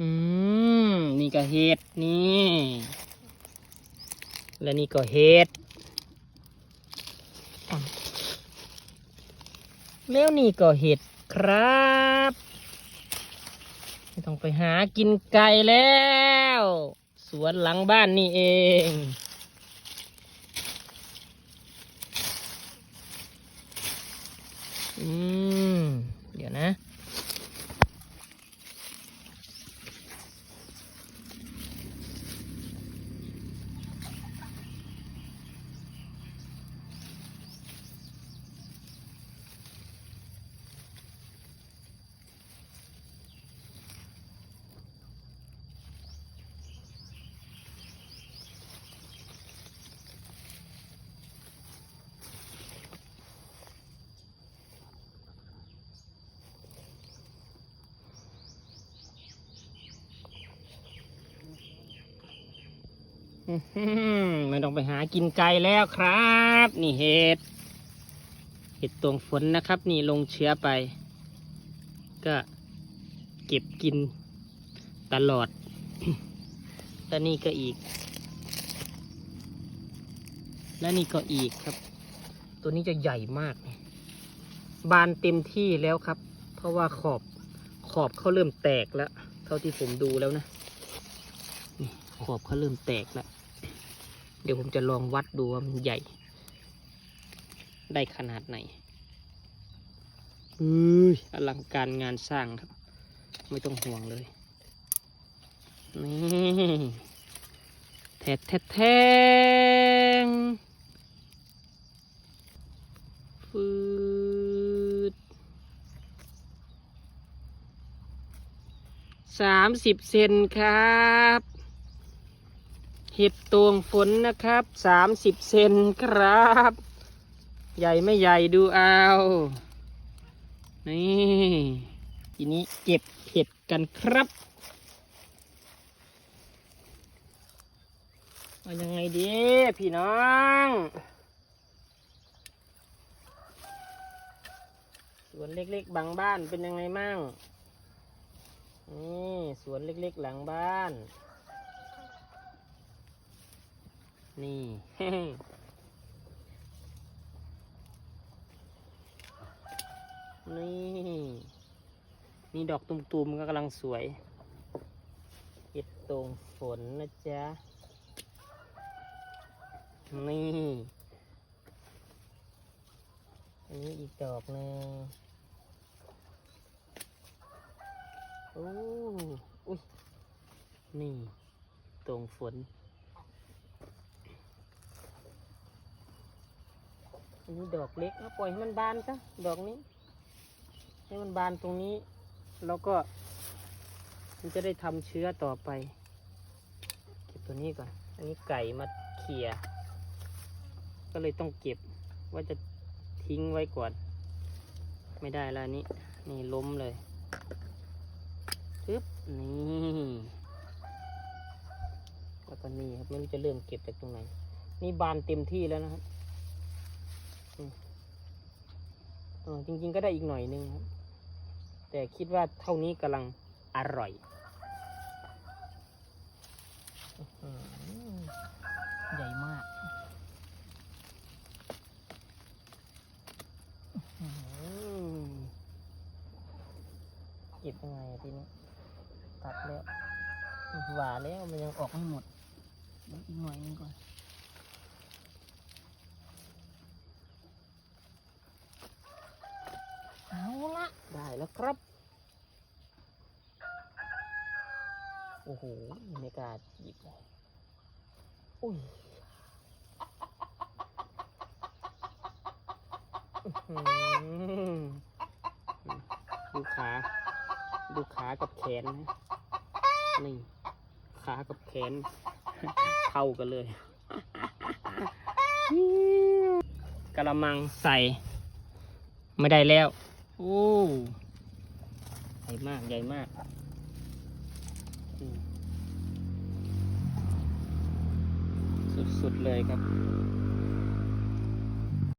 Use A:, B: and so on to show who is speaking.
A: อืมนี่ก็เห็ดนี่ และนี่ก็เห็ดแล้วนี่ก็เห็ดครับ ไม่ต้องไปหากินไก่แล้ว สวนหลังบ้านนี่เองอืม ไม่ต้องไปหากินไก่แล้วครับ นี่เห็ด เห็ดตวงฝนนะครับ นี่ลงเชื้อไป ก็เก็บกินตลอด แล้วนี่ก็อีก แล้วนี่ก็อีกครับ ตัวนี้จะใหญ่มากบานเต็มที่แล้วครับ เพราะว่าขอบขอบเขาเริ่มแตกแล้ว เท่าที่ผมดูแล้วนะ ขอบเขาเริ่มแตกแล้ว เดี๋ยวผมจะลองวัดดูว่ามันใหญ่ ได้ขนาดไหนอืออลังการงานสร้างครับ ไม่ต้องห่วงเลย นี่แทะแทะแทงฟืดสามสิบเซนครับ เห็ดตวงฝนนะครับสามสิบเซนครับ ใหญ่ไม่ใหญ่ดูเอานี่ทีนี้เก็บเห็ดกันครับเอายังไงดีพี่น้องสวนเล็กๆบางบ้านเป็นยังไงมั่งนี่สวนเล็กๆหลังบ้าน นี่นี่ มีดอกตุ่มๆก็กำลังสวยเห็ดตรงฝนนะจ๊ะ นี่ อันนี้อีกดอกหนึ่งโอ้อุ้ย นี่ ตรงฝน อันนี้ดอกเล็กก็ปล่อยให้มันบานซะดอกนี้ ให้มันบานตรงนี้ แล้วก็ มันจะได้ทำเชื้อต่อไปเก็บตัวนี้ก่อน อันนี้ไก่มาเขี่ยก็เลยต้องเก็บว่าจะทิ้งไว้ก่อน ไม่ได้แล้วนนี้ นี่ล้มเลยปึ๊บนี่แล้วก็นี่ครับไม่รู้จะเริ่มเก็บจากตรงไหน นี่บานเต็มที่แล้วนะครับ เออจริง ๆ ก็ได้อีกหน่อยนึงครับ แต่คิดว่าเท่านี้กำลังอร่อยอใหญ่มากเก็บยังไงทีนี้ ตัดแล้วหวานแล้วมันยังออกไม่หมดอีกหน่อยนึงก่อน เอาละ ได้แล้วครับ โอ้โหไม่กล้าหยิบอุ้ยอื้อหือดูขาดูขากับแขนนี่ขากับแขนเท่ากันเลยกระมังใส่ ไม่ได้แล้ว โอ้ใหญ่มาก ใหญ่มากสุด ๆ เลยครับ